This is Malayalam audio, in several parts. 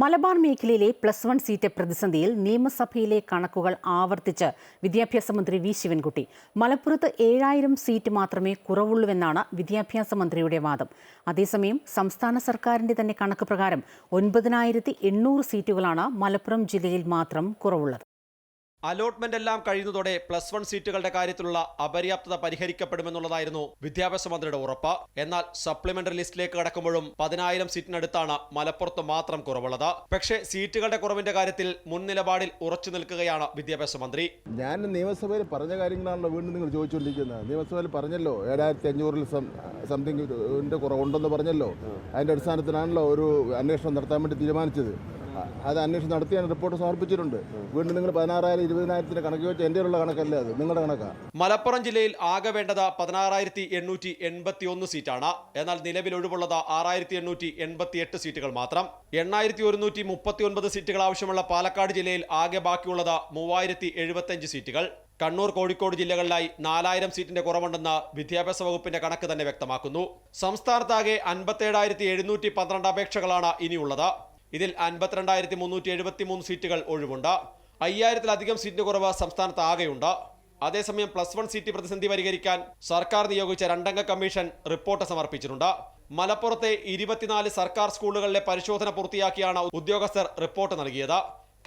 മലബാർ മേഖലയിലെ പ്ലസ് വൺ സീറ്റ് പ്രതിസന്ധിയിൽ നിയമസഭയിലെ കണക്കുകൾ ആവർത്തിച്ച് വിദ്യാഭ്യാസ മന്ത്രി വി ശിവൻകുട്ടി. മലപ്പുറത്ത് ഏഴായിരം സീറ്റ് മാത്രമേ കുറവുള്ളൂവെന്നാണ് വിദ്യാഭ്യാസ മന്ത്രിയുടെ വാദം. അതേസമയം സംസ്ഥാന സർക്കാരിന്റെ തന്നെ കണക്ക് പ്രകാരം ഒൻപതിനായിരത്തി സീറ്റുകളാണ് മലപ്പുറം ജില്ലയിൽ മാത്രം കുറവുള്ളത്. അലോട്ട്മെന്റ് എല്ലാം കഴിയുന്നതോടെ പ്ലസ് വൺ സീറ്റുകളുടെ കാര്യത്തിലുള്ള അപര്യാപ്തത പരിഹരിക്കപ്പെടുമെന്നുള്ളതായിരുന്നു വിദ്യാഭ്യാസ മന്ത്രിയുടെ ഉറപ്പ്. എന്നാൽ സപ്ലിമെന്ററി ലിസ്റ്റിലേക്ക് കടക്കുമ്പോഴും പതിനായിരം സീറ്റിനടുത്താണ് മലപ്പുറത്ത് മാത്രം കുറവുള്ളത്. പക്ഷേ സീറ്റുകളുടെ കുറവിന്റെ കാര്യത്തിൽ മുൻ നിലപാടിൽ ഉറച്ചു നിൽക്കുകയാണ് വിദ്യാഭ്യാസ മന്ത്രി. ഞാൻ നിയമസഭയിൽ പറഞ്ഞ കാര്യങ്ങളാണല്ലോ വീണ്ടും നിങ്ങൾ ചോദിച്ചുകൊണ്ടിരിക്കുന്നത്. നിയമസഭയിൽ പറഞ്ഞല്ലോ ഏഴായിരത്തി അഞ്ഞൂറിൽ സംതിങ് കുറവുണ്ടെന്ന് പറഞ്ഞല്ലോ. അതിന്റെ അടിസ്ഥാനത്തിലാണല്ലോ ഒരു അന്വേഷണം നടത്താൻ വേണ്ടി തീരുമാനിച്ചത്. അത് അന്വേഷണം നടത്തി ഞാൻ റിപ്പോർട്ട് സമർപ്പിച്ചിട്ടുണ്ട്. വീണ്ടും നിങ്ങൾ പതിനാറായിരം ഇരുപതിനായിരത്തിന്റെ കണക്ക് വെച്ച് എന്റെ ഉള്ള കണക്കല്ല അത്? നിങ്ങളുടെ കണക്കാണ് മലപ്പുറം ജില്ലയിൽ ആകെ വേണ്ടത് പതിനാറായിരത്തി എണ്ണൂറ്റി എൺപത്തി ഒന്ന് സീറ്റാണ്. എന്നാൽ നിലവിൽ ഒഴിവുള്ളത് ആറായിരത്തി എണ്ണൂറ്റി എൺപത്തി എട്ട് സീറ്റുകൾ മാത്രം. എണ്ണായിരത്തി ഒരുന്നൂറ്റി മുപ്പത്തി ഒൻപത് സീറ്റുകൾ ആവശ്യമുള്ള പാലക്കാട് ജില്ലയിൽ ആകെ ബാക്കിയുള്ളത് മൂവായിരത്തി എഴുപത്തഞ്ച് സീറ്റുകൾ. കണ്ണൂർ കോഴിക്കോട് ജില്ലകളിലായി നാലായിരം സീറ്റിന്റെ കുറവുണ്ടെന്ന് വിദ്യാഭ്യാസ വകുപ്പിന്റെ കണക്ക് തന്നെ വ്യക്തമാക്കുന്നു. സംസ്ഥാനത്താകെ അൻപത്തേഴായിരത്തി എഴുന്നൂറ്റി പന്ത്രണ്ട് അപേക്ഷകളാണ് ഇനിയുള്ളത്. ഇതിൽ അൻപത്തിരണ്ടായിരത്തി മുന്നൂറ്റി എഴുപത്തി മൂന്ന് സീറ്റുകൾ ഒഴിവുണ്ട്. അയ്യായിരത്തിലധികം സീറ്റിന് കുറവ് സംസ്ഥാനത്ത് ആകെയുണ്ട് അതേസമയം പ്ലസ് വൺ സീറ്റ് പ്രതിസന്ധി പരിഹരിക്കാൻ സർക്കാർ നിയോഗിച്ച രണ്ടംഗ കമ്മീഷൻ റിപ്പോർട്ട് സമർപ്പിച്ചിട്ടുണ്ട്. മലപ്പുറത്തെ ഇരുപത്തിനാല് സർക്കാർ സ്കൂളുകളിലെ പരിശോധന പൂർത്തിയാക്കിയാണ് ഉദ്യോഗസ്ഥർ റിപ്പോർട്ട് നൽകിയത്.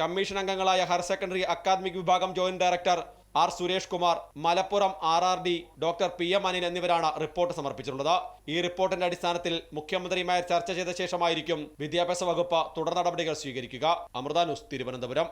കമ്മീഷൻ അംഗങ്ങളായ ഹയർ സെക്കൻഡറി അക്കാദമിക് വിഭാഗം joint director R Suresh Kumar Malappuram R R D doctor P M Anil എന്നിവരാണ് റിപ്പോർട്ട് സമർപ്പിച്ചിട്ടുള്ളത്. ഈ റിപ്പോർട്ടിന്റെ അടിസ്ഥാനത്തിൽ മുഖ്യമന്ത്രിയുമായി ചർച്ച ചെയ്ത ശേഷമായിരിക്കും വിദ്യാഭ്യാസ വകുപ്പ് തുടർ നടപടികൾ സ്വീകരിക്കുക. അമൃത ന്യൂസ് തിരുവനന്തപുരം.